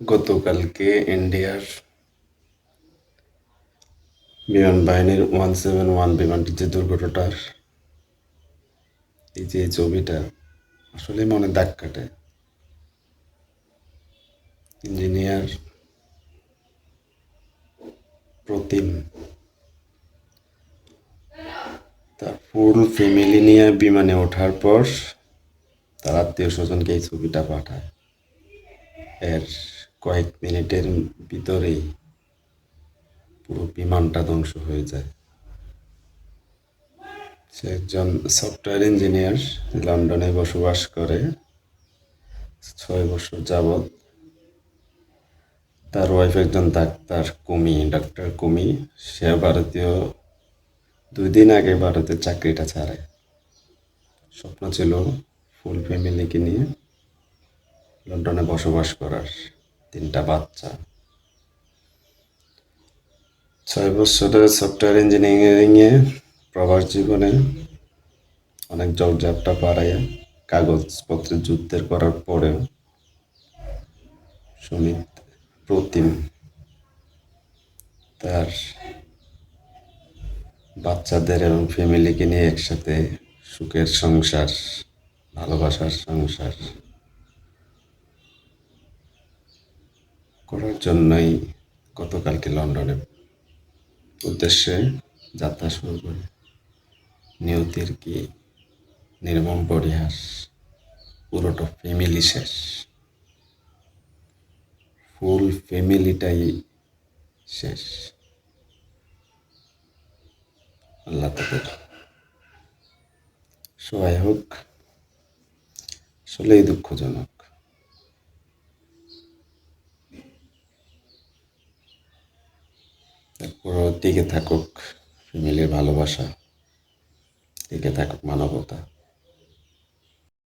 গতকালকে ইন্ডিয়ার বিমান বাহিনীর ওয়ান সেভেন ওয়ান বিমানটির যে দুর্ঘটনাটার এই যে ছবিটা আসলে মনে দাগ কাটে। ইঞ্জিনিয়ার প্রতিম তার ফুল ফ্যামিলি নিয়ে বিমানে ওঠার পর তার আত্মীয় স্বজনকে এই ছবিটা পাঠায়। এর কয়েক মিনিটের ভিতরেই পুরো বিমানটা ধ্বংস হয়ে যায়। সে একজন সফটওয়্যার ইঞ্জিনিয়ার লন্ডনে বসবাস করে, ছয় বছর যাবৎ। তার ওয়াইফ একজন ডাক্তার কুমি ডাক্তার কুমি। সে ভারতীয়, দুই দিন আগে ভারতের চাকরিটা ছাড়ে। স্বপ্ন ছিল ফুল ফ্যামিলিকে নিয়ে লন্ডনে বসবাস করার তিনটা বাচ্চা। ছয় বছরের সফটওয়্যার ইঞ্জিনিয়ারিংয়ে প্রবাস জীবনে অনেক জবজাপটা পাড়াইয়া কাগজপত্রের যুদ্ধের করার পরেও সুমিত প্রতিম তার বাচ্চাদের এবং ফ্যামিলিকে নিয়ে একসাথে সুখের সংসার, ভালোবাসার সংসার করার জন্যই গতকালকে লন্ডনে উদ্দেশ্যে যাত্রা শুরু করে। নিয়তির কি নির্মম পরিহাস, পুরোটা ফ্যামিলি শেষ। ফুল ফ্যামিলিটাই শেষ। আল্লাহ তাদের সহায় হোক আসলেই দুঃখজনক। তারপরও টিকে থাকুক ফ্যামিলির ভালোবাসা টিকে থাকুক মানবতা।